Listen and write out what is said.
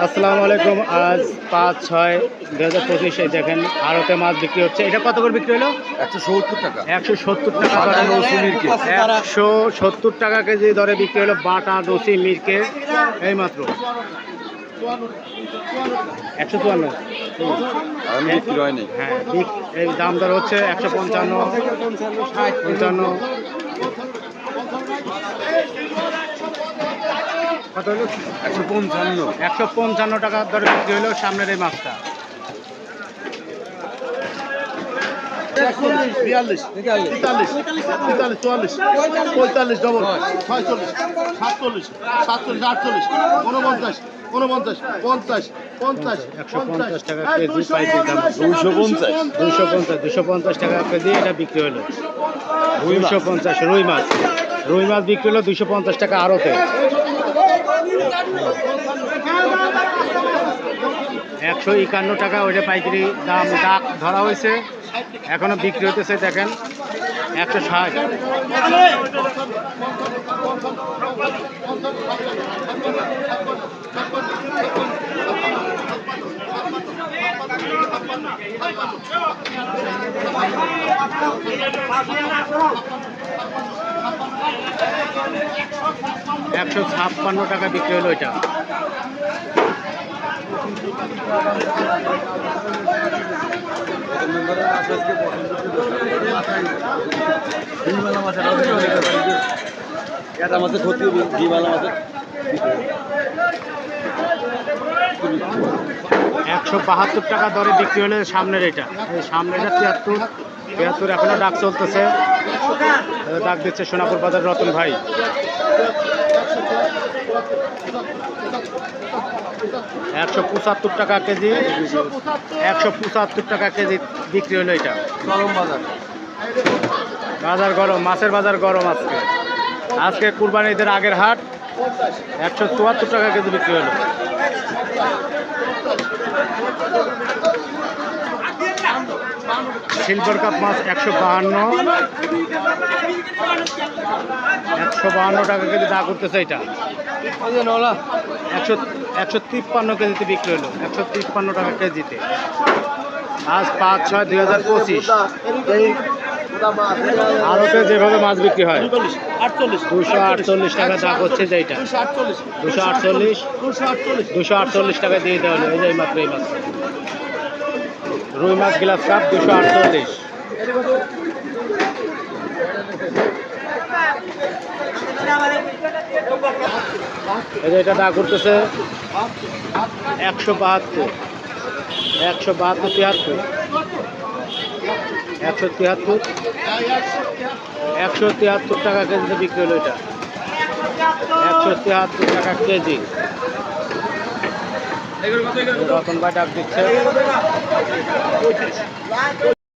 আসসালামু আলাইকুম। আজ পাঁচ ছয় দু হাজার পঁচিশে দেখেন আড়তে মাছ বিক্রি হচ্ছে। এটা কত করে বিক্রি হলো? একশো সত্তর টাকা। একশো সত্তর টাকা। একশো সত্তর টাকা কেজি দরে বিক্রি হলো বাটা দোষি মিরকে এই মাত্র। একশো চুয়ান্ন। বিক্রি হয়নি। হ্যাঁ দাম দর হচ্ছে একশো পঞ্চান্ন। পঞ্চান্ন। কত হলো একশো পঞ্চান্ন একশো পঞ্চান্ন টাকা দরে বিক্রি হলো সামনের এই মাছটা। বিয়াল্লিশ তেতাল্লিশ তেতাল্লিশ চুয়াল্লিশ পঁয়তাল্লিশ ডবল ছয়চল্লিশ সাতচল্লিশ সাতচল্লিশ আটচল্লিশ উনপঞ্চাশ উনপঞ্চাশ পঞ্চাশ পঞ্চাশ একশো পঞ্চাশ টাকা কেজি দাম। দুইশো পঞ্চাশ। দুশো পঞ্চাশ দুশো পঞ্চাশ টাকা কেজি এটা বিক্রি হলো। দুইশো পঞ্চাশ রুই মাছ। রুই মাছ বিক্রি হলো দুশো পঞ্চাশ টাকা আড়তে। একশো একান্ন টাকা ওইটা পাইকারি দাম ডাক ধরা হয়েছে। এখনও বিক্রি হতেছে দেখেন, একশো ষাট। একশো ছাপ্পান্ন টাকা বিক্রি হলো এটা। এটা আমাদের ক্ষতি ডিমাল আমাদের একশো বাহাত্তর টাকা দরে বিক্রি হলে সামনের এটা। এই সামনের এটা তিয়াত্তর তিয়াত্তর এখনও ডাক চলতেছে। ডাক দিচ্ছে সোনাপুর বাজার রতন ভাই। একশো পঁচাত্তর টাকা কেজি একশো পঁচাত্তর টাকা কেজি বিক্রি হলো এটা। গরম বাজার। বাজার গরম মাছের বাজার গরম আজকে। আজকে কুরবানিদের আগের হাট একশো চুয়াত্তর টাকা কেজি বিক্রি হলো। সিলভার কাপ মাছ একশো বাহান্ন। একশো বাহান্ন টাকা কেজি দা করতেছে এটা। একশো একশো তিপ্পান্ন কেজিতে বিক্রি হলো। একশো তিপ্পান্ন টাকা কেজিতে। আজ পাঁচ ছয় দুই হাজার পঁচিশ। আড়তে যেভাবে মাছ বিক্রি হয় দুশো আটচল্লিশ টাকা দাগ হচ্ছে যেটা দুশো আটচল্লিশ। দুশো আটচল্লিশ। টাকা দিয়ে দেওয়া হলো। এই যে মাত্র এই মাছ। রুই মাছ গ্লাস কাপ দুশো আটচল্লিশ। এই যে এটা দাগ করতেছে একশো বাহাত্তর। একশো বাহাত্তর তিয়াত্তর। একশো তিয়াত্তর একশো তিয়াত্তর টাকা কেজিতে বিক্রি হলো এটা। একশো তিয়াত্তর টাকা কেজি। রতন ভাই ডাক দিচ্ছে।